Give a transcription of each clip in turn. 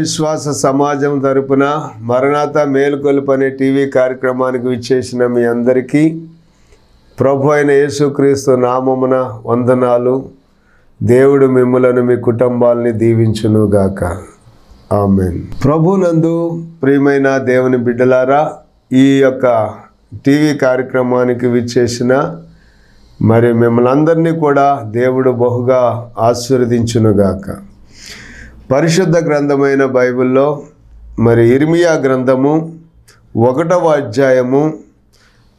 విశ్వాస సమాజం తరపున మరణాత మేలుకొలుపు అనే టీవీ కార్యక్రమానికి విచ్చేసిన మీ అందరికీ ప్రభు అయిన యేసుక్రీస్తు నామమున వందనాలు. దేవుడు మిమ్మలను మీ కుటుంబాలని దీవించునుగాక. ఆమెన్. ప్రభునందు ప్రియమైన దేవుని బిడ్డలారా ఈ యొక్క టీవీ కార్యక్రమానికి విచ్చేసిన మరి మిమ్మల్ని అందరినీ కూడా దేవుడు బహుగా ఆశీర్వదించునుగాక. పరిశుద్ధ గ్రంథమైన బైబిల్లో మరి ఇర్మియా గ్రంథము ఒకటవ అధ్యాయము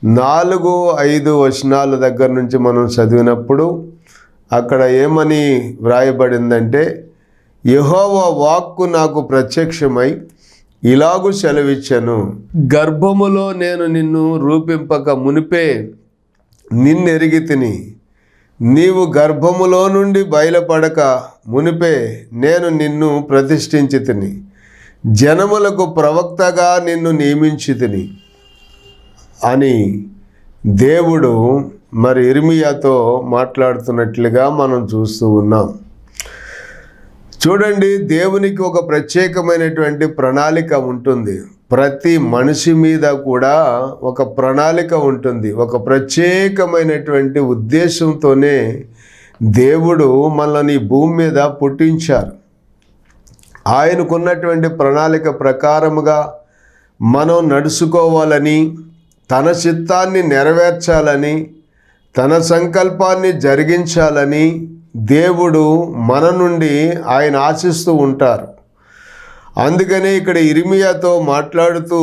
నాలుగు ఐదు వచనాల దగ్గర నుంచి మనం చదివినప్పుడు అక్కడ ఏమని వ్రాయబడిందంటే యహోవ వాక్కు నాకు ప్రత్యక్షమై ఇలాగు సెలవిచ్చాను. గర్భములో నేను నిన్ను రూపింపక మునిపే నిన్నెరిగి తిని నీవు గర్భములో నుండి బయలుపడక మునిపే నేను నిన్ను ప్రతిష్ఠించి తిని జనములకు ప్రవక్తగా నిన్ను నియమించి తిని అని దేవుడు మరి ఇర్మియాతో మాట్లాడుతున్నట్లుగా మనం చూస్తూ ఉన్నాం. చూడండి దేవునికి ఒక ప్రత్యేకమైనటువంటి ప్రణాళిక ఉంటుంది. ప్రతి మనిషి మీద కూడా ఒక ప్రణాళిక ఉంటుంది. ఒక ప్రత్యేకమైనటువంటి ఉద్దేశంతోనే దేవుడు మనల్ని భూమి మీద పుట్టించారు. ఆయనకున్నటువంటి ప్రణాళిక ప్రకారముగా మనం నడుచుకోవాలని తన చిత్తాన్ని నెరవేర్చాలని తన సంకల్పాన్ని జరిగించాలని దేవుడు మన నుండి ఆయన ఆశిస్తూ ఉంటారు. అందుకనే ఇక్కడ ఇరిమియాతో మాట్లాడుతూ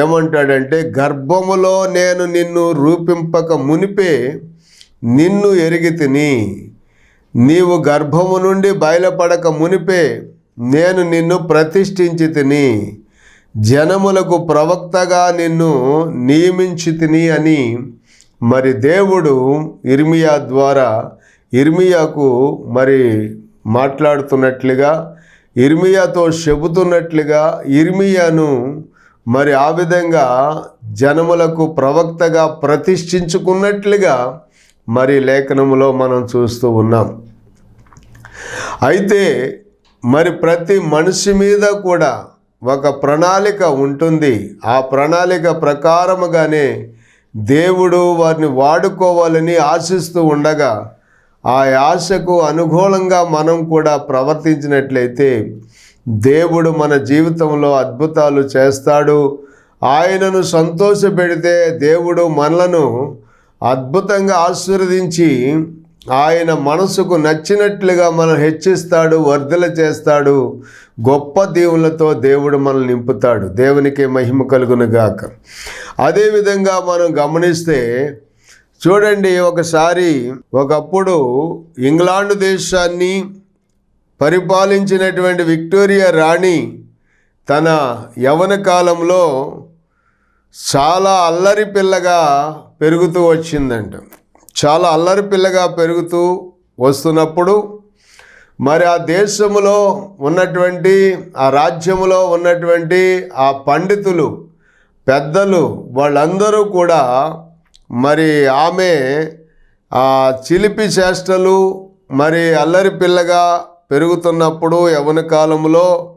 ఏమంటాడంటే గర్భములో నేను నిన్ను రూపింపక మునిపే నిన్ను ఎరిగి తిని నీవు గర్భము నుండి బయలుపడక మునిపే నేను నిన్ను ప్రతిష్ఠించి తిని జనములకు ప్రవక్తగా నిన్ను నియమించి తిని అని మరి దేవుడు ఇర్మియా ద్వారా ఇర్మియాకు మరి మాట్లాడుతున్నట్లుగా ఇర్మియాతో చెబుతున్నట్లుగా ఇర్మియాను మరి ఆ విధంగా జనములకు ప్రవక్తగా ప్రతిష్ఠించుకున్నట్లుగా మరి లేఖనములో మనం చూస్తూ ఉన్నాం. అయితే మరి ప్రతి మనిషి మీద కూడా ఒక ప్రణాళిక ఉంటుంది. ఆ ప్రణాళిక ప్రకారముగానే దేవుడు వారిని వాడుకోవాలని ఆశిస్తూ ఉండగా ఆ ఆశకు అనుకూలంగా మనం కూడా ప్రవర్తించినట్లయితే దేవుడు మన జీవితంలో అద్భుతాలు చేస్తాడు. ఆయనను సంతోషపెడితే దేవుడు మనలను అద్భుతంగా ఆశీర్వదించి ఆయన మనసుకు నచ్చినట్లుగా మనం హెచ్చిస్తాడు వర్ధల చేస్తాడు. గొప్ప దేవులతో దేవుడు మనల్ని నింపుతాడు. దేవునికి మహిమ కలుగునుగాక. అదేవిధంగా మనం గమనిస్తే చూడండి ఒకసారి ఒకప్పుడు ఇంగ్లాండ్ దేశాన్ని పరిపాలించినటువంటి విక్టోరియా రాణి తన యవన కాలంలో చాలా అల్లరి పిల్లగా పెరుగుతూ వచ్చిందంట. చాలా అల్లరి పిల్లగా పెరుగుతూ వస్తున్నప్పుడు మరి ఆ దేశంలో ఉన్నటువంటి ఆ రాజ్యములో ఉన్నటువంటి ఆ పండితులు పెద్దలు వాళ్ళందరూ కూడా మరి ఆమె ఆ చిలిపి చేష్టలు మరి అల్లరి పిల్లగా పెరుగుతున్నప్పుడు యవన కాలంలో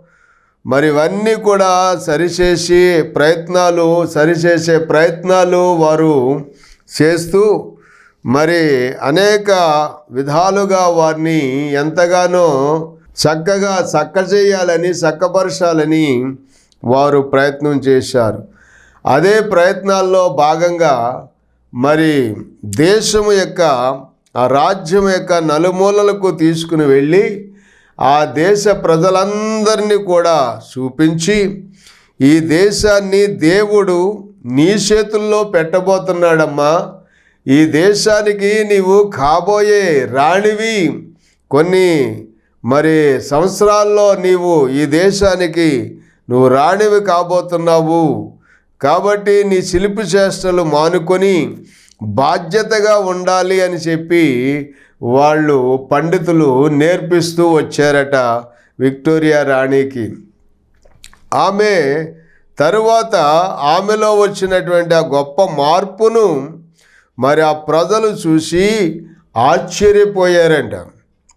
మరి ఇవన్నీ కూడా సరిచేసి ప్రయత్నాలు సరిచేసే ప్రయత్నాలు వారు చేస్తూ మరి అనేక విధాలుగా వారిని ఎంతగానో చక్కగా చక్క చేయాలని చక్కపరచాలని వారు ప్రయత్నం చేశారు. అదే ప్రయత్నాల్లో భాగంగా మరి దేశము యొక్క ఆ రాజ్యం యొక్క నలుమూలలకు తీసుకుని వెళ్ళి ఆ దేశ ప్రజలందరినీ కూడా చూపించి ఈ దేశాన్ని దేవుడు నీ చేతుల్లో పెట్టబోతున్నాడమ్మా. ఈ దేశానికి నీవు కాబోయే రాణివి. కొన్ని మరి సంవత్సరాల్లో నీవు ఈ దేశానికి నువ్వు రాణివి కాబోతున్నావు. కాబట్టి నీ శిల్పి చేష్టలు మానుకొని బాధ్యతగా ఉండాలి అని చెప్పి వాళ్ళు పండితులు నేర్పిస్తూ వచ్చారట విక్టోరియా రాణికి. ఆమె తరువాత ఆమెలో వచ్చినటువంటి ఆ గొప్ప మార్పును మరి ఆ ప్రజలు చూసి ఆశ్చర్యపోయారంట.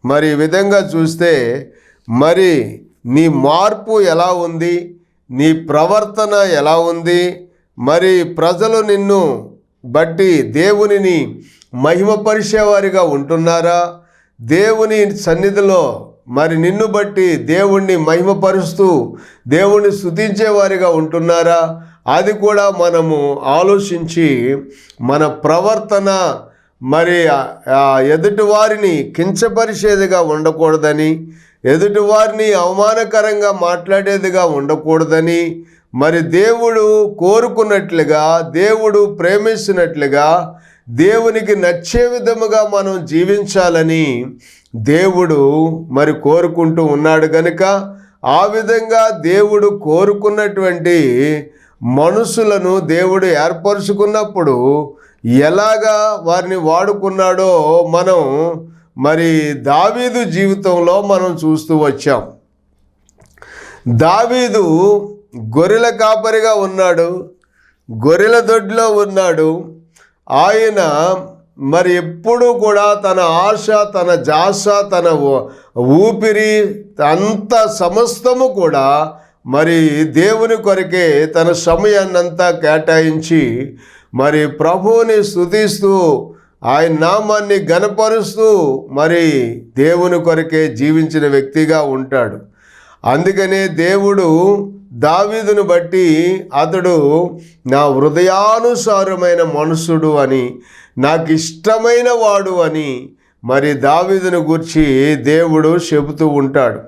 మరి ఈ విధంగా చూస్తే మరి నీ మార్పు ఎలా ఉంది? నీ ప్రవర్తన ఎలా ఉంది? మరి ప్రజలు నిన్ను బట్టి దేవునిని మహిమపరిచేవారిగా ఉంటున్నారా? దేవుని సన్నిధిలో మరి నిన్ను బట్టి దేవుణ్ణి మహిమపరుస్తూ దేవుణ్ణి స్థుతించేవారిగా ఉంటున్నారా? అది కూడా మనము ఆలోచించి మన ప్రవర్తన మరి ఆ ఎదుటివారిని కించపరిచేదిగా ఉండకూడదని ఎదుటివారిని అవమానకరంగా మాట్లాడేదిగా ఉండకూడదని మరి దేవుడు కోరుకున్నట్లుగా దేవుడు ప్రేమిస్తున్నట్లుగా దేవునికి నచ్చే విధముగా మనం జీవించాలని దేవుడు మరి కోరుకుంటూ ఉన్నాడు గనుక ఆ విధంగా దేవుడు కోరుకున్నటువంటి మనుషులను దేవుడు ఏర్పరచుకున్నప్పుడు ఎలాగా వారిని వాడుకున్నాడో మనం మరి దావీదు జీవితంలో మనం చూస్తూ వచ్చాం. దావీదు గొర్రెల కాపరిగా ఉన్నాడు గొర్రెల దొడ్లో ఉన్నాడు. ఆయన మరి ఎప్పుడూ కూడా తన ఆశ తన జాస తన ఊపిరి అంత సమస్తము కూడా మరి దేవుని కొరకే తన సమయాన్నంతా కేటాయించి మరి ప్రభువుని స్థుతిస్తూ ఆయన నామాన్ని గనపరుస్తూ మరి దేవుని కొరకే జీవించిన వ్యక్తిగా ఉంటాడు. అందుకనే దేవుడు దావీదును బట్టి అతడు నా హృదయానుసారమైన మనుషుడు అని నాకు ఇష్టమైన వాడు అని మరి దావీదును గూర్చి దేవుడు చెబుతూ ఉంటాడు.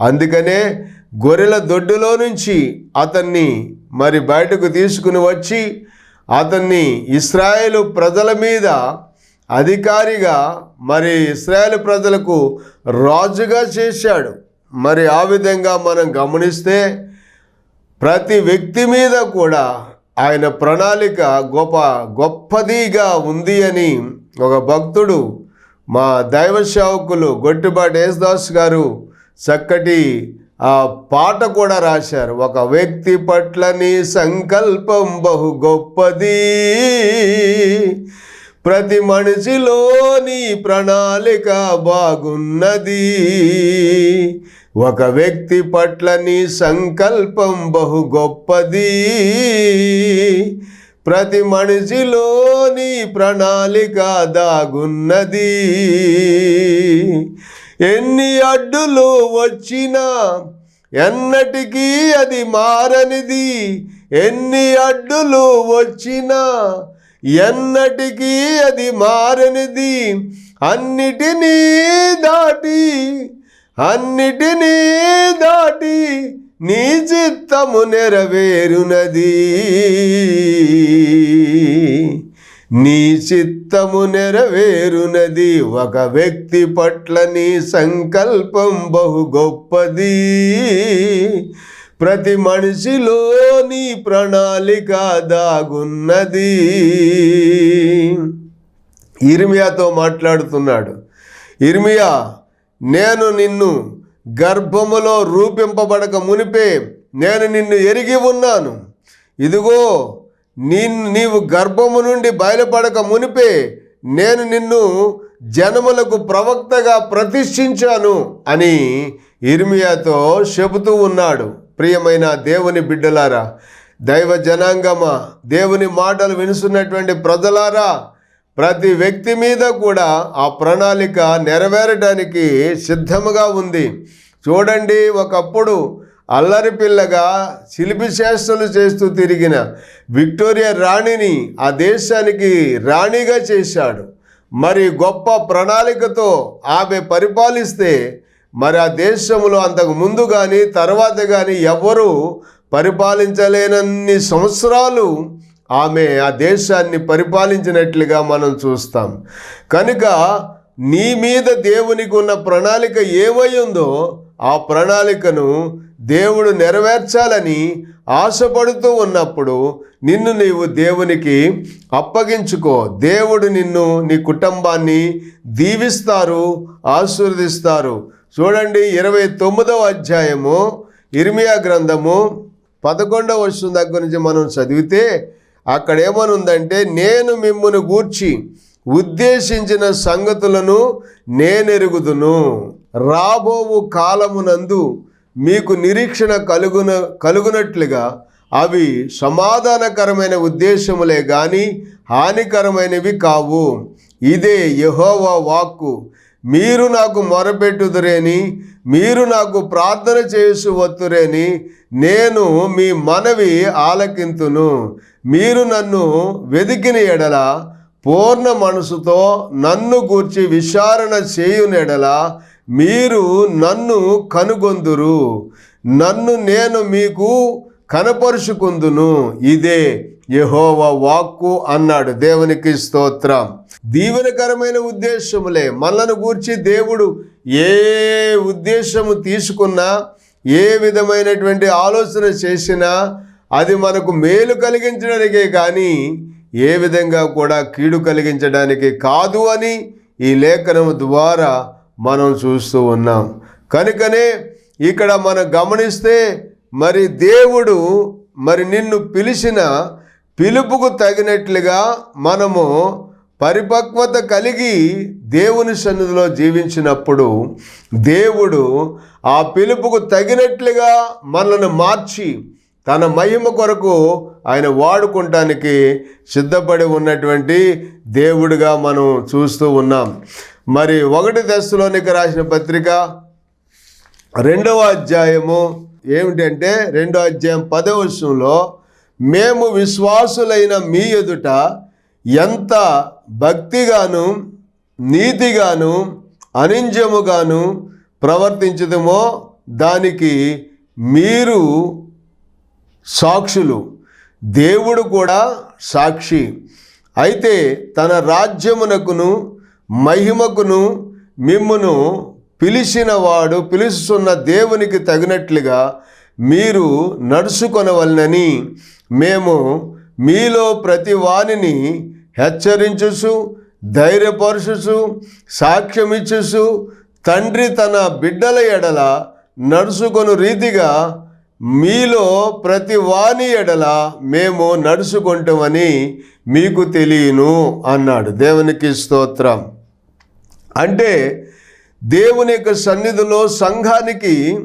అందుకనే గొర్రెల దొడ్డులో నుంచి అతన్ని మరి బయటకు తీసుకుని వచ్చి అతన్ని ఇస్రాయేలు ప్రజల మీద అధికారిగా మరి ఇస్రాయేల్ ప్రజలకు రాజుగా చేశాడు. మరి ఆ విధంగా మనం గమనిస్తే ప్రతి వ్యక్తి మీద కూడా ఆయన ప్రణాళిక గొప్ప గొప్పదిగా ఉంది అని ఒక భక్తుడు మా దైవ సేవకులు గొట్టిపాటి యేసుదాస్ గారు చక్కటి ఆ పాట కూడా రాశారు. ఒక వ్యక్తి పట్ల నీ సంకల్పం బహు గొప్పది. ప్రతి మనిషిలోని ప్రణాళిక బాగున్నది. ఒక వ్యక్తి పట్ల నీ సంకల్పం బహు గొప్పది. ప్రతి మనిషిలోని ప్రణాళిక దాగున్నది. ఎన్ని అడ్డులు వచ్చినా ఎన్నటికీ అది మారనిది. ఎన్ని అడ్డులు వచ్చినా ఎన్నటికీ అది మారనిది. అన్నిటినీ దాటి అన్నిటినీ దాటి నీ చిత్తము నెరవేరునది. నీ చిత్తము నెరవేరునది. ఒక వ్యక్తి పట్ల నీ సంకల్పం బహు గొప్పది. ప్రతి మనిషిలోని ప్రణాళిక దాగున్నది. ఇర్మియాతో మాట్లాడుతున్నాడు. ఇర్మియా నేను నిన్ను గర్భములో రూపింపబడక మునిపే నేను నిన్ను ఎరిగి ఉన్నాను. ఇదిగో నీ నీవు గర్భము నుండి బయలుపడక మునిపే నేను నిన్ను జనములకు ప్రవక్తగా ప్రతిష్ఠించాను అని ఇర్మియాతో చెబుతూ ఉన్నాడు. ప్రియమైన దేవుని బిడ్డలారా దైవ జనాంగమా దేవుని మాటలు వినుసున్నటువంటి ప్రజలారా ప్రతి వ్యక్తి మీద కూడా ఆ ప్రణాళిక నెరవేరడానికి సిద్ధముగా ఉంది. చూడండి ఒకప్పుడు అల్లరి పిల్లగా శిల్పి చేష్టలు చేస్తూ తిరిగిన విక్టోరియా రాణిని ఆ దేశానికి రాణిగా చేశాడు. మరి గొప్ప ప్రణాళికతో ఆమె పరిపాలిస్తే మరి ఆ దేశంలో అంతకు ముందు కానీ తర్వాత కానీ ఎవరు పరిపాలించలేనన్ని సంవత్సరాలు ఆమె ఆ దేశాన్ని పరిపాలించినట్లుగా మనం చూస్తాం. కనుక నీ మీద దేవునికి ఉన్న ప్రణాళిక ఏమై ఉందో ఆ ప్రణాళికను దేవుడు నెరవేర్చాలని ఆశపడుతూ ఉన్నప్పుడు నిన్ను నీవు దేవునికి అప్పగించుకో. దేవుడు నిన్ను నీ కుటుంబాన్ని దీవిస్తారు ఆశీర్వదిస్తారు. చూడండి ఇరవై తొమ్మిదవ అధ్యాయము ఇర్మియా గ్రంథము పదకొండవ వర్షం దగ్గర నుంచి మనం చదివితే అక్కడ ఏమనుందంటే నేను మిమ్మల్ని గూర్చి ఉద్దేశించిన సంగతులను నేనెరుగుదును. రాబోవు కాలమునందు మీకు నిరీక్షణ కలుగున కలుగునట్లుగా అవి సమాధానకరమైన ఉద్దేశములే కానీ హానికరమైనవి కావు. ఇదే యహోవా వాక్కు. మీరు నాకు మొరపెట్టుదురేని మీరు నాకు ప్రార్థన చేసు వత్తురేని నేను మీ మనవి ఆలకింతును. మీరు నన్ను వెదికిన ఎడల పూర్ణ మనసుతో నన్ను గూర్చి విచారణ చేయునెడల మీరు నన్ను కనుగొందురు. నన్ను నేను మీకు కనపరుచుకుందును. ఇదే యహోవ వాక్కు అన్నాడు. దేవునికి స్తోత్రం. దీవెనకరమైన ఉద్దేశములే. మనలను గూర్చి దేవుడు ఏ ఉద్దేశము తీసుకున్నా ఏ విధమైనటువంటి ఆలోచన చేసినా అది మనకు మేలు కలిగించడానికే కానీ ఏ విధంగా కూడా కీడు కలిగించడానికి కాదు అని ఈ లేఖనం ద్వారా మనం చూస్తూ ఉన్నాం. కనుకనే ఇక్కడ మనం గమనిస్తే మరి దేవుడు మరి నిన్ను పిలిచిన పిలుపుకు తగినట్లుగా మనము పరిపక్వత కలిగి దేవుని సన్నిధిలో జీవించినప్పుడు దేవుడు ఆ పిలుపుకు తగినట్లుగా మనల్ని మార్చి తన మహిమ కొరకు ఆయన వాడుకుంటానికి సిద్ధపడి ఉన్నటువంటి దేవుడిగా మనం చూస్తూ ఉన్నాం. మరి ఒకటి దశలోనికి రాసిన పత్రిక రెండవ అధ్యాయము ఏమిటంటే రెండో అధ్యాయం పదో వర్షంలో మేము విశ్వాసులైన మీ ఎదుట ఎంత భక్తిగాను నీతిగాను అనింజముగాను ప్రవర్తించదమో దానికి మీరు సాక్షులు. దేవుడు కూడా సాక్షి. అయితే తన రాజ్యమునకును మహిమకును మిమ్మును పిలిచినవాడు పిలుస్తున్న దేవునికి తగినట్లుగా మీరు నడుచుకొనవలనని మేము మీలో ప్రతి వాణిని హెచ్చరించుసు ధైర్యపరచుచు సాక్ష్యమిచ్చుసు తండ్రి తన బిడ్డల ఎడల నడుచుకొను రీతిగా మీలో ప్రతి వాణి ఎడల మేము నడుచుకుంటామని మీకు తెలియను అన్నాడు. దేవునికి స్తోత్రం. అంటే దేవుని యొక్క సన్నిధిలో సంఘానికి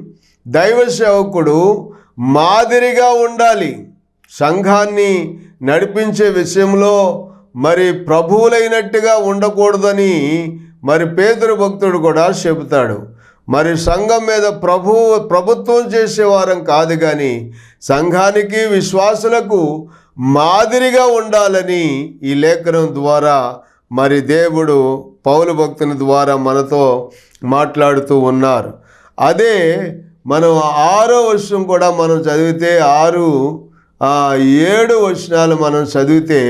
దైవ సేవకుడు మాదిరిగా ఉండాలి. సంఘాన్ని నడిపించే విషయంలో మరి ప్రభువులైనట్టుగా ఉండకూడదని మరి పేదరు భక్తుడు కూడా చెబుతాడు. మరి సంఘం మీద ప్రభు ప్రభుత్వం చేసేవారం కాదు కానీ సంఘానికి విశ్వాసులకు మాదిరిగా ఉండాలని ఈ లేఖనం ద్వారా మరి దేవుడు పౌలు భక్తుని ద్వారా మనతో మాట్లాడుతూ ఉన్నారు. అదే మనం ఆరో వర్షం కూడా మనం చదివితే ఆరు ఏడు వచనాలు మనం చదివితే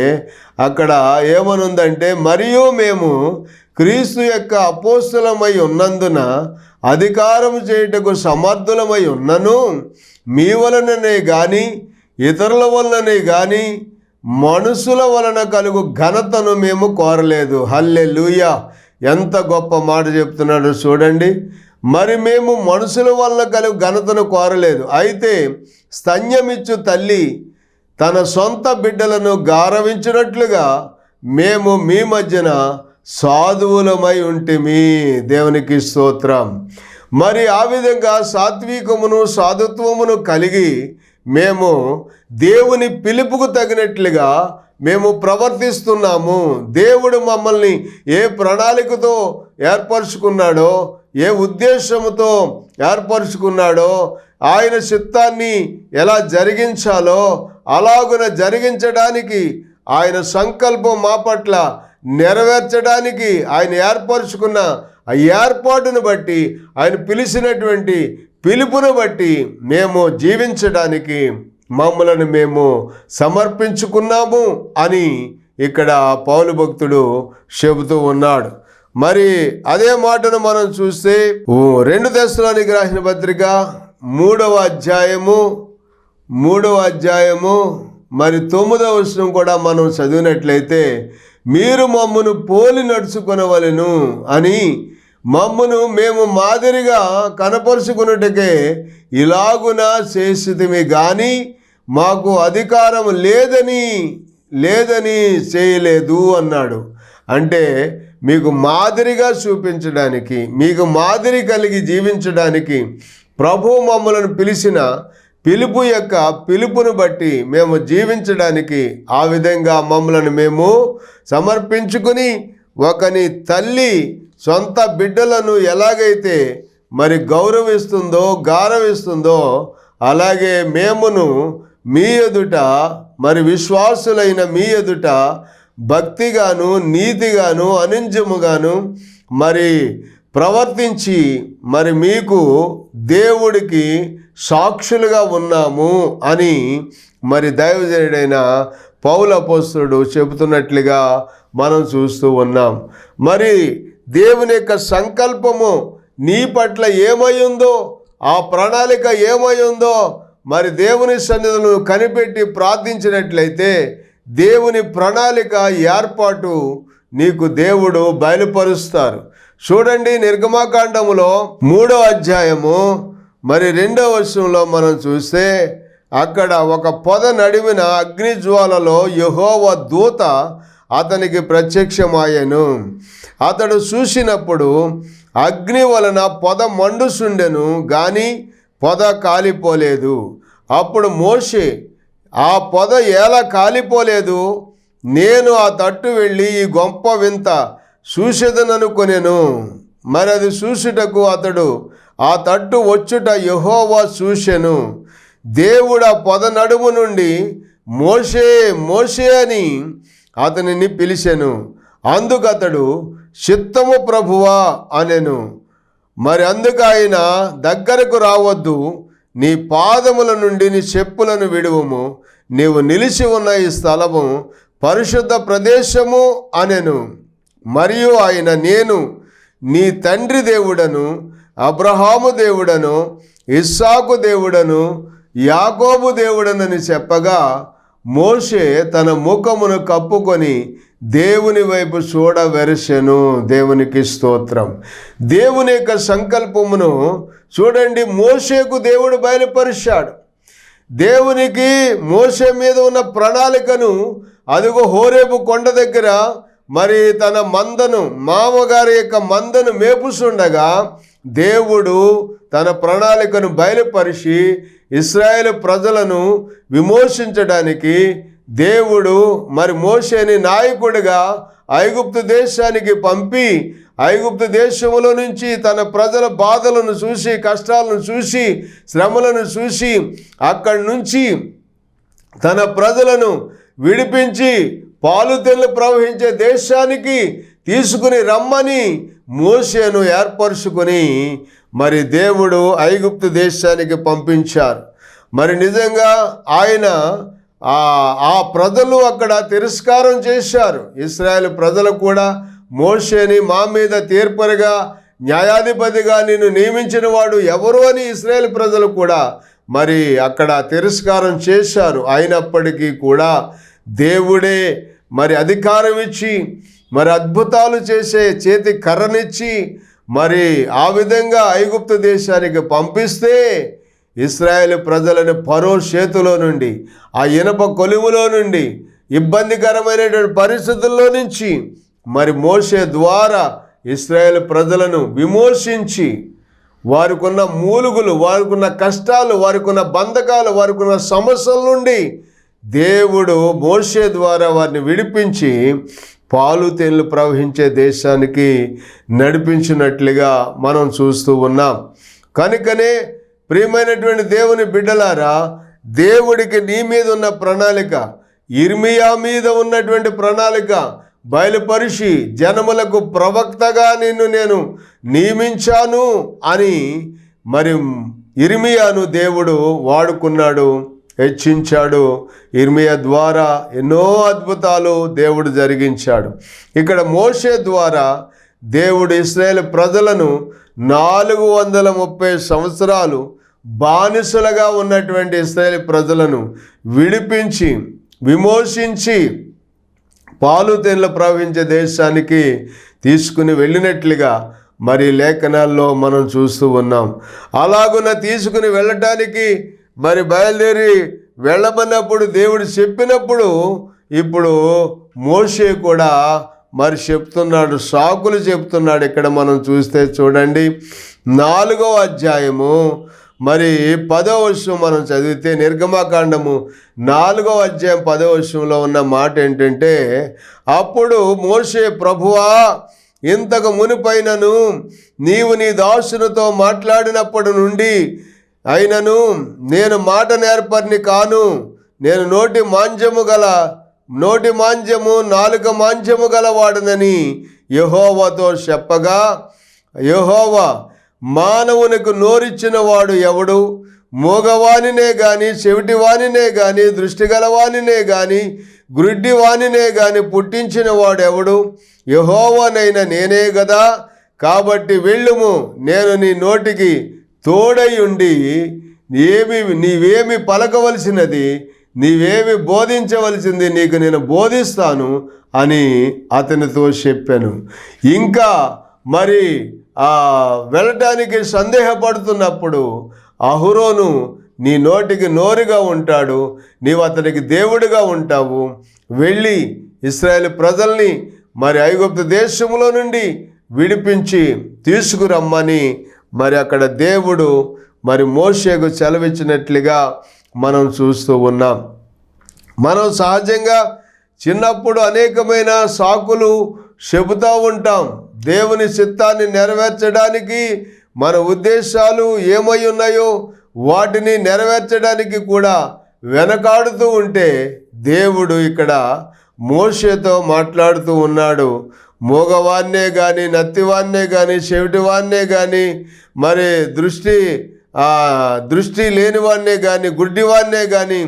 అక్కడ ఏమనుందంటే మరియు మేము క్రీస్తు యొక్క అపోస్తులమై ఉన్నందున అధికారం చేయుటకు సమర్థులమై ఉన్నను. మీ వలననే కానీ ఇతరుల వలననే కానీ మనుషుల వలన కలుగు ఘనతను మేము కోరలేదు. హల్లె ఎంత గొప్ప మాట చెప్తున్నాడో చూడండి. మరి మేము మనుషుల వలన కలుగు ఘనతను కోరలేదు. అయితే స్తన్యమిచ్చు తల్లి తన సొంత బిడ్డలను గారవించినట్లుగా మేము మీ మధ్యన సాధువులమై ఉంటిమి. దేవునికి స్తోత్రం. మరి ఆ విధంగా సాత్వికమును సాధుత్వమును కలిగి మేము దేవుని పిలుపుకు తగినట్లుగా మేము ప్రవర్తిస్తున్నాము. దేవుడు మమ్మల్ని ఏ ప్రణాళికతో ఏర్పరచుకున్నాడో ఏ ఉద్దేశముతో ఏర్పరచుకున్నాడో ఆయన చిత్తాన్ని ఎలా జరిగించాలో అలాగున జరిగించడానికి ఆయన సంకల్పం మా పట్ల నెరవేర్చడానికి ఆయన ఏర్పరచుకున్న ఆ ఏర్పాటును బట్టి ఆయన పిలిచినటువంటి పిలుపును బట్టి మేము జీవించడానికి మమ్మలను మేము సమర్పించుకున్నాము అని ఇక్కడ పౌలు భక్తుడు చెబుతూ ఉన్నాడు. మరి అదే మాటను మనం చూస్తే ఓ రెండు దశలోనికి రాసిన పత్రిక మూడవ అధ్యాయము మూడవ అధ్యాయము మరి తొమ్మిదవ వచనం కూడా మనం చదివినట్లయితే మీరు మమ్మను పోలి నడుచుకొనవలెను అని మమ్మను మేము మాదిరిగా కనపరుచుకున్నట్టుకే ఇలాగున చేసితిమి కానీ మాకు అధికారం లేదని లేదని చేయలేదు అన్నాడు. అంటే మీకు మాదిరిగా చూపించడానికి మీకు మాదిరి కలిగి జీవించడానికి ప్రభు మమ్మలను పిలిచిన పిలుపు యొక్క పిలుపును బట్టి మేము జీవించడానికి ఆ విధంగా మమ్మలను మేము సమర్పించుకుని ఒకని తల్లి సొంత బిడ్డలను ఎలాగైతే మరి గౌరవిస్తుందో గారవిస్తుందో అలాగే మేమును మీ ఎదుట మరి విశ్వాసులైన మీ ఎదుట భక్తిగాను నీతిగాను అనింజముగాను మరి ప్రవర్తించి మరి మీకు దేవుడికి సాక్షులుగా ఉన్నాము అని మరి దైవజనుడైన పౌలపోస్తుడు చెబుతున్నట్లుగా మనం చూస్తూ ఉన్నాం. మరి దేవుని యొక్క సంకల్పము నీ పట్ల ఏమై ఉందో ఆ ప్రణాళిక ఏమై ఉందో మరి దేవుని సన్నిధులను కనిపెట్టి ప్రార్థించినట్లయితే దేవుని ప్రణాళిక ఏర్పాటు నీకు దేవుడు బయలుపరుస్తారు. చూడండి నిర్గమాకాండములో మూడో అధ్యాయము మరి రెండో వర్షంలో మనం చూస్తే అక్కడ ఒక పొద నడిమిన అగ్నిజ్వాలలో యహోవ దూత అతనికి ప్రత్యక్షమాయను. అతడు చూసినప్పుడు అగ్ని వలన పొద మండుసుండెను కానీ పొద కాలిపోలేదు. అప్పుడు మోషే ఆ పొద ఎలా కాలిపోలేదు? నేను ఆ తట్టు వెళ్ళి ఈ గొప్ప వింత చూసేదననుకొనెను మరి అది చూసుటకు అతడు ఆ తట్టు వచ్చుట యహోవా చూసెను దేవుడు ఆ పొద నడుము నుండి మోషే మోషే అని అతనిని పిలిచెను. అందుకు అతడు చిత్తము ప్రభువా అనెను. మరి అందుకు ఆయన దగ్గరకు రావద్దు. నీ పాదముల నుండి నీ చెప్పులను విడువము. నీవు నిలిచి ఉన్న ఈ స్థలము పరిశుద్ధ ప్రదేశము అనెను. మరియు ఆయన నేను నీ తండ్రి దేవుడను అబ్రహాము దేవుడను ఇస్సాకు దేవుడను యాకోబు దేవుడనని చెప్పగా మోషే తన ముఖమును కప్పుకొని దేవుని వైపు చూడవెరసెను. దేవునికి స్తోత్రం. దేవుని యొక్క సంకల్పమును చూడండి మోషేకు దేవుడు బయలుపరిచాడు. దేవునికి మోసే మీద ఉన్న ప్రణాళికను అదిగో హోరేపు కొండ దగ్గర మరి తన మందను మామగారి యొక్క మందను మేపుస్తుండగా దేవుడు తన ప్రణాళికను బయలుపరిచి ఇస్రాయేల్ ప్రజలను విమోచించడానికి దేవుడు మరి మోషేని నాయకుడిగా ఐగుప్తు దేశానికి పంపి ఐగుప్తు దేశంలో నుంచి తన ప్రజల బాధలను చూసి కష్టాలను చూసి శ్రమలను చూసి అక్కడి నుంచి తన ప్రజలను విడిపించి పాలు తెల్లు ప్రవహించే దేశానికి తీసుకుని రమ్మని మోషేను ఏర్పరుచుకొని మరి దేవుడు ఐగుప్తు దేశానికి పంపించారు. మరి నిజంగా ఆయన ఆ ప్రజలు అక్కడ తిరస్కారం చేశారు. ఇస్రాయేల్ ప్రజలు కూడా మోషేని మా మీద తీర్పరిగా న్యాయాధిపతిగా నిన్ను నియమించిన వాడు ఎవరు అని ఇస్రాయేల్ ప్రజలు కూడా మరి అక్కడ తిరస్కారం చేశారు. అయినప్పటికీ కూడా దేవుడే మరి అధికారం ఇచ్చి మరి అద్భుతాలు చేసే చేతి కర్రనిచ్చి మరి ఆ విధంగా ఐగుప్తు దేశానికి పంపిస్తే ఇస్రాయేల్ ప్రజలను పరో చేతిలో నుండి ఆ ఇనప కొలువులో నుండి ఇబ్బందికరమైనటువంటి పరిస్థితుల్లో నుంచి మరి మోసే ద్వారా ఇస్రాయేల్ ప్రజలను విమోచించి వారికున్న మూలుగులు వారికున్న కష్టాలు వారికున్న బంధకాలు వారికున్న సమస్యల నుండి దేవుడు మోషే ద్వారా వారిని విడిపించి పాలు తేనెలు ప్రవహించే దేశానికి నడిపించినట్లుగా మనం చూస్తూ ఉన్నాం. కనుకనే ప్రియమైనటువంటి దేవుని బిడ్డలారా దేవుడికి నీ మీద ఉన్న ప్రణాళిక ఇర్మియా మీద ఉన్నటువంటి ప్రణాళిక బయలుపరిచి జనములకు ప్రవక్తగా నిన్ను నేను నియమించాను అని మరి ఇర్మియాను దేవుడు వాడుకున్నాడు. హెచ్చించాడు. ఇర్మియా ద్వారా ఎన్నో అద్భుతాలు దేవుడు జరిగించాడు. ఇక్కడ మోషే ద్వారా దేవుడు ఇస్రాయేల్ ప్రజలను నాలుగు వందల ముప్పై సంవత్సరాలు బానిసలుగా ఉన్నటువంటి ఇస్రాయేల్ ప్రజలను విడిపించి విమోచించి పాలుతేన్లు ప్రవహించే దేశానికి తీసుకుని వెళ్ళినట్లుగా మరి లేఖనాల్లో మనం చూస్తూ ఉన్నాం. అలాగున తీసుకుని వెళ్ళటానికి మరి బయలుదేరి వెళ్ళమన్నప్పుడు దేవుడు చెప్పినప్పుడు ఇప్పుడు మోషే కూడా మరి చెప్తున్నాడు సాకులు చెప్తున్నాడు. ఇక్కడ మనం చూస్తే చూడండి నాలుగో అధ్యాయము మరి పదో వర్షం మనం చదివితే నిర్గమాకాండము నాలుగో అధ్యాయం పదో వర్షంలో ఉన్న మాట ఏంటంటే అప్పుడు మోషే ప్రభువా ఇంతకు మునిపైనను నీవు నీ దాసునితో మాట్లాడినప్పటి నుండి అయినను నేను మాట నేర్పరిని కాను. నేను నోటి మాంజము గల నోటి మాంజము నాలుక మాంజము గలవాడనని యహోవతో చెప్పగా యహోవా మానవునికి నోరిచ్చిన వాడు ఎవడు? మూగవానినే గాని చెవిటివానినే గాని దృష్టి గలవానినే గాని గ్రుడ్డివానినే గాని పుట్టించిన వాడెవడు యహోవనైన నేనే గదా. కాబట్టి వెళ్ళుము నేను నీ నోటికి తోడై ఉండి ఏమి నీవేమి పలకవలసినది నీవేమి బోధించవలసింది నీకు నేను బోధిస్తాను అని అతనితో చెప్పాను. ఇంకా మరి ఆ వెళ్ళటానికి సందేహపడుతున్నప్పుడు అహురోను నీ నోటికి నోరుగా ఉంటాడు నీవు అతనికి దేవుడిగా ఉంటావు. వెళ్ళి ఇస్రాయేల్ ప్రజల్ని మరి ఐగుప్తు దేశంలో నుండి విడిపించి తీసుకురమ్మని మరి అక్కడ దేవుడు మరి మోషేకు సెలవిచ్చినట్లుగా మనం చూస్తూ ఉన్నాం. మనం సహజంగా చిన్నప్పుడు అనేకమైన సాకులు చెబుతూ ఉంటాం. దేవుని చిత్తాన్ని నెరవేర్చడానికి మన ఉద్దేశాలు ఏమై ఉన్నాయో వాటిని నెరవేర్చడానికి కూడా వెనకాడుతూ ఉంటే దేవుడు ఇక్కడ మోషేతో మాట్లాడుతూ ఉన్నాడు. మోగవాన్నే కానీ నత్తివాన్నే కానీ చెవిటివాన్నే కానీ మరి దృష్టి దృష్టి లేనివాన్నే కానీ గుడ్డివాన్నే కానీ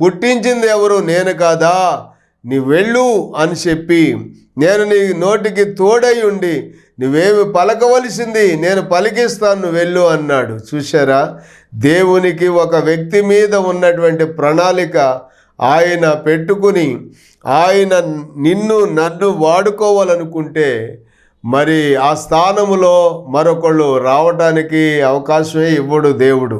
పుట్టించింది ఎవరు? నేను కాదా? నీ వెళ్ళు అని చెప్పి నేను నీ నోటికి తోడై ఉండి నువ్వేమి పలకవలసింది? నేను పలికిస్తాను వెళ్ళు అన్నాడు. చూశారా? దేవునికి ఒక వ్యక్తి మీద ఉన్నటువంటి ప్రణాళిక ఆయన పెట్టుకుని ఆయన నిన్ను నన్ను వాడుకోవాలనుకుంటే మరి ఆ స్థానములో మరొకళ్ళు రావటానికి అవకాశమే ఇవ్వడు దేవుడు.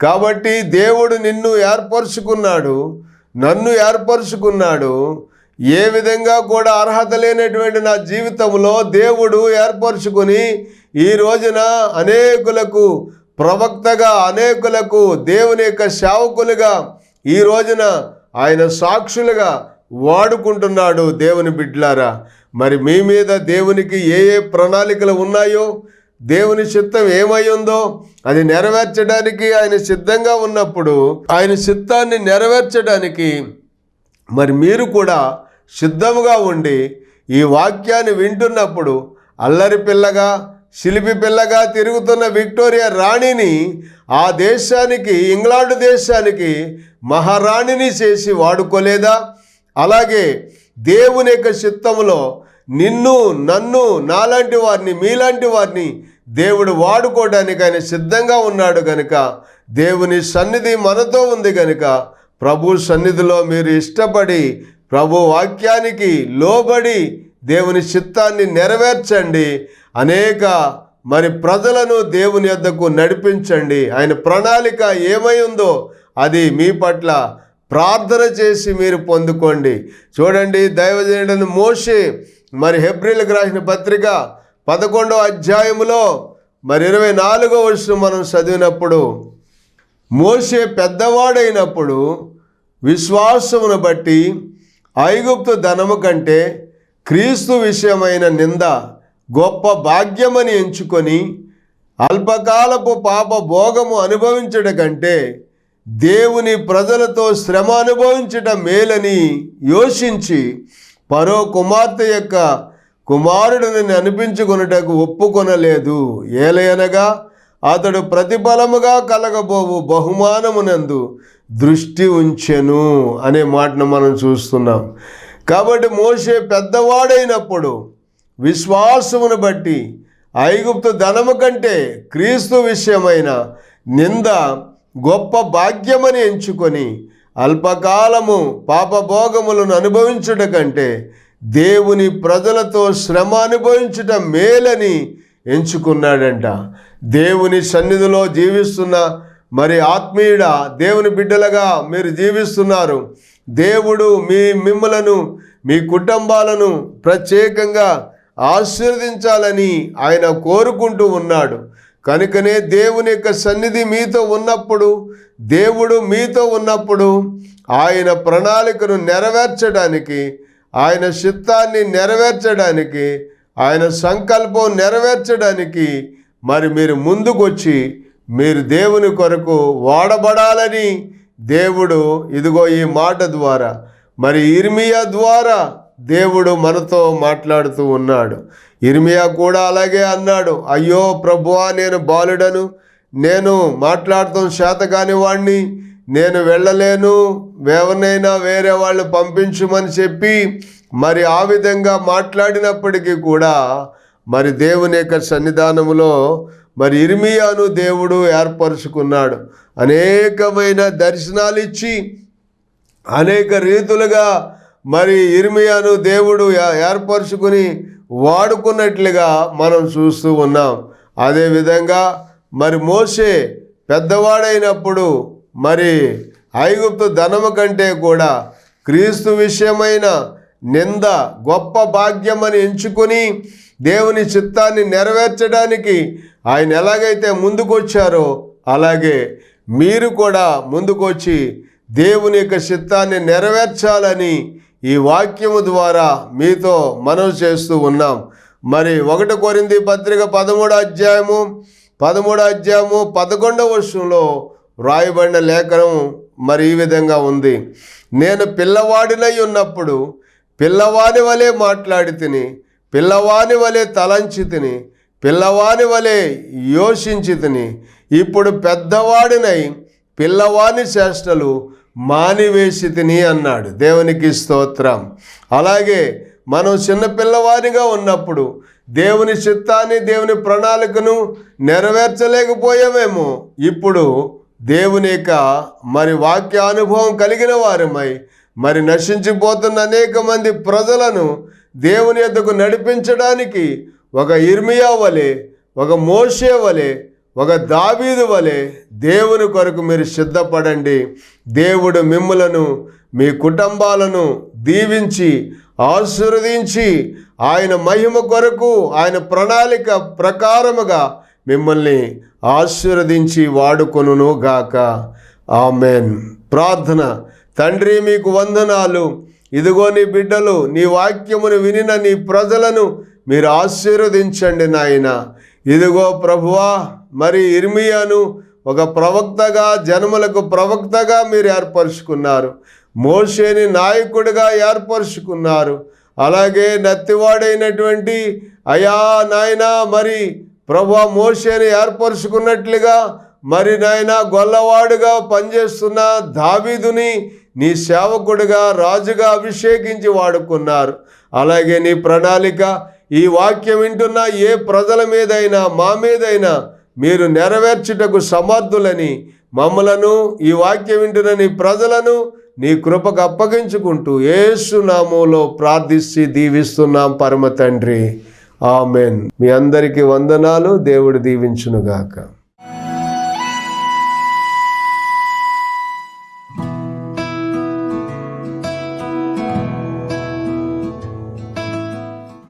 కాబట్టి దేవుడు నిన్ను ఏర్పరచుకున్నాడు నన్ను ఏర్పరచుకున్నాడు. ఏ విధంగా కూడా అర్హత లేనటువంటి నా జీవితంలో దేవుడు ఏర్పరచుకుని ఈ రోజున అనేకులకు ప్రవక్తగా అనేకులకు దేవుని యొక్క సేవకులుగా ఈ రోజున ఆయన సాక్షులుగా వాడుకుంటున్నాడు దేవుని బిడ్లారా మరి మీ మీద దేవునికి ఏ ఏ ప్రణాళికలు ఉన్నాయో దేవుని చిత్తం ఏమై ఉందో అది నెరవేర్చడానికి ఆయన సిద్ధంగా ఉన్నప్పుడు ఆయన చిత్తాన్ని నెరవేర్చడానికి మరి మీరు కూడా సిద్ధముగా ఉండి ఈ వాక్యాన్ని వింటున్నప్పుడు అల్లరి పిల్లగా శిలిపి పిల్లగా తిరుగుతున్న విక్టోరియా రాణిని ఆ దేశానికి ఇంగ్లాండ్ దేశానికి మహారాణిని చేసి వాడుకోలేదా? అలాగే దేవుని యొక్క చిత్తంలో నిన్ను నన్ను నాలాంటి వారిని మీలాంటి వారిని దేవుడు వాడుకోవడానికి ఆయన సిద్ధంగా ఉన్నాడు గనుక దేవుని సన్నిధి మనతో ఉంది గనుక ప్రభు సన్నిధిలో మీరు ఇష్టపడి ప్రభు వాక్యానికి లోబడి దేవుని చిత్తాన్ని నెరవేర్చండి. అనేక మరి ప్రజలను దేవుని యొద్దకు నడిపించండి. ఆయన ప్రణాళిక ఏమై ఉందో అది మీ పట్ల ప్రార్థన చేసి మీరు పొందుకోండి. చూడండి దైవజనుడని మోషే మరి హెబ్రిల్కి రాసిన పత్రిక పదకొండవ అధ్యాయములో మరి ఇరవై నాలుగో వర్షం మనం చదివినప్పుడు మోషే పెద్దవాడైనప్పుడు విశ్వాసమును బట్టి ఐగుప్తు ధనము కంటే క్రీస్తు విషయమైన నింద గొప్ప భాగ్యమని ఎంచుకొని అల్పకాలపు పాప భోగము అనుభవించడం కంటే దేవుని ప్రజలతో శ్రమ అనుభవించటం మేలని యోచించి పరో కుమార్తె యొక్క కుమారుడిని అనిపించుకొనుటకు ఒప్పుకొనలేదు. ఏలయనగా అతడు ప్రతిఫలముగా కలగబోవు బహుమానమునందు దృష్టి ఉంచెను అనే మాటను మనం చూస్తున్నాం. కాబట్టి మోసే పెద్దవాడైనప్పుడు విశ్వాసమును బట్టి ఐగుప్తు ధనము కంటే క్రీస్తు విషయమైన నింద గొప్ప భాగ్యమని ఎంచుకొని అల్పకాలము పాపభోగములను అనుభవించుట కంటే దేవుని ప్రజలతో శ్రమ అనుభవించుట మేలని ఎంచుకున్నాడంట. దేవుని సన్నిధిలో జీవిస్తున్న మరి ఆత్మీయుడ దేవుని బిడ్డలుగా మీరు జీవిస్తున్నారు. దేవుడు మీ మిమ్మలను మీ కుటుంబాలను ప్రత్యేకంగా ఆశీర్వదించాలని ఆయన కోరుకుంటూ ఉన్నాడు. కనుకనే దేవుని యొక్క సన్నిధి మీతో ఉన్నప్పుడు దేవుడు మీతో ఉన్నప్పుడు ఆయన ప్రణాళికను నెరవేర్చడానికి ఆయన చిత్తాన్ని నెరవేర్చడానికి ఆయన సంకల్పం నెరవేర్చడానికి మరి మీరు ముందుకొచ్చి మీరు దేవుని కొరకు వాడబడాలని దేవుడు ఇదిగో ఈ మాట ద్వారా మరి ఇర్మియా ద్వారా దేవుడు మనతో మాట్లాడుతూ ఉన్నాడు. ఇర్మియా కూడా అలాగే అన్నాడు అయ్యో ప్రభువా నేను బాలుడను. నేను మాట్లాడటం శాతకాని వాణ్ణి. నేను వెళ్ళలేను. ఎవరినైనా వేరే వాళ్ళు పంపించమని చెప్పి మరి ఆ విధంగా మాట్లాడినప్పటికీ కూడా మరి దేవుని యొక్క సన్నిధానములో మరి ఇర్మియాను దేవుడు ఏర్పరుచుకున్నాడు. అనేకమైన దర్శనాలు ఇచ్చి అనేక రీతులుగా మరి ఇర్మియాను దేవుడు ఏర్పరచుకుని వాడుకున్నట్లుగా మనం చూస్తూ ఉన్నాం. అదేవిధంగా మరి మోసే పెద్దవాడైనప్పుడు మరి ఐగుప్తు ధనము కంటే కూడా క్రీస్తు విషయమైన నింద గొప్ప భాగ్యమని ఎంచుకొని దేవుని చిత్తాన్ని నెరవేర్చడానికి ఆయన ఎలాగైతే ముందుకొచ్చారో అలాగే మీరు కూడా ముందుకొచ్చి దేవుని యొక్క చిత్తాన్ని నెరవేర్చాలని ఈ వాక్యము ద్వారా మీతో మనం చేస్తూ ఉన్నాం. మరి ఒకటి కొరింది పత్రిక పదమూడో అధ్యాయము పదమూడో అధ్యాయము పదకొండవ వర్షంలో వ్రాయబడిన లేఖనం మరి ఈ విధంగా ఉంది. నేను పిల్లవాడినై ఉన్నప్పుడు పిల్లవాని వలె మాట్లాడి తిని పిల్లవాని వలె తలంచి తిని పిల్లవాని వలె యోషించి తిని ఇప్పుడు పెద్దవాడినై పిల్లవాని చేష్టలు మానివేసి తిని అన్నాడు. దేవునికి స్తోత్రం. అలాగే మనం చిన్నపిల్లవారిగా ఉన్నప్పుడు దేవుని చిత్తాన్ని దేవుని ప్రణాళికను నెరవేర్చలేకపోయామేమో. ఇప్పుడు దేవుని యొక్క మరి వాక్య అనుభవం కలిగిన వారమై మరి నశించిపోతున్న అనేక మంది ప్రజలను దేవుని యొద్దకు నడిపించడానికి ఒక ఇర్మియా వలె ఒక మోషే వలె ఒక దావీదు వలె దేవుని కొరకు మీరు సిద్ధపడండి. దేవుడు మిమ్ములను మీ కుటుంబాలను దీవించి ఆశీర్వదించి ఆయన మహిమ కొరకు ఆయన ప్రణాళిక ప్రకారముగా మిమ్మల్ని ఆశీర్వదించి వాడుకొనును గాక. ఆమెన్. ప్రార్థన. తండ్రి మీకు వందనాలు. ఇదిగో నీ బిడ్డలు నీ వాక్యమును వినిన నీ ప్రజలను మీరు ఆశీర్వదించండి నాయన. ఇదిగో ప్రభువా మరి ఇర్మియాను ఒక ప్రవక్తగా జనములకు ప్రవక్తగా మీరు ఏర్పరచుకున్నారు. మోషేని నాయకుడిగా ఏర్పరచుకున్నారు. అలాగే నత్తివాడైనటువంటి అయా నాయనా మరి ప్రభు మోషేని ఏర్పరచుకున్నట్లుగా మరి నాయన గొల్లవాడుగా పనిచేస్తున్న దావీదుని నీ సేవకుడిగా రాజుగా అభిషేకించి వాడుకున్నారు. అలాగే నీ ప్రణాళిక ఈ వాక్యం వింటున్న ఏ ప్రజల మీదైనా మా మీదైనా మీరు నెరవేర్చుటకు సమర్థులని మమ్మలను ఈ వాక్యం వింటున్న నీ ప్రజలను నీ కృపకు అప్పగించుకుంటూ ఏసునామంలో ప్రార్థించి దీవిస్తున్నాం పరమ తండ్రి. ఆమెన్. మీ అందరికీ వందనాలు. దేవుడు దీవించునుగాక.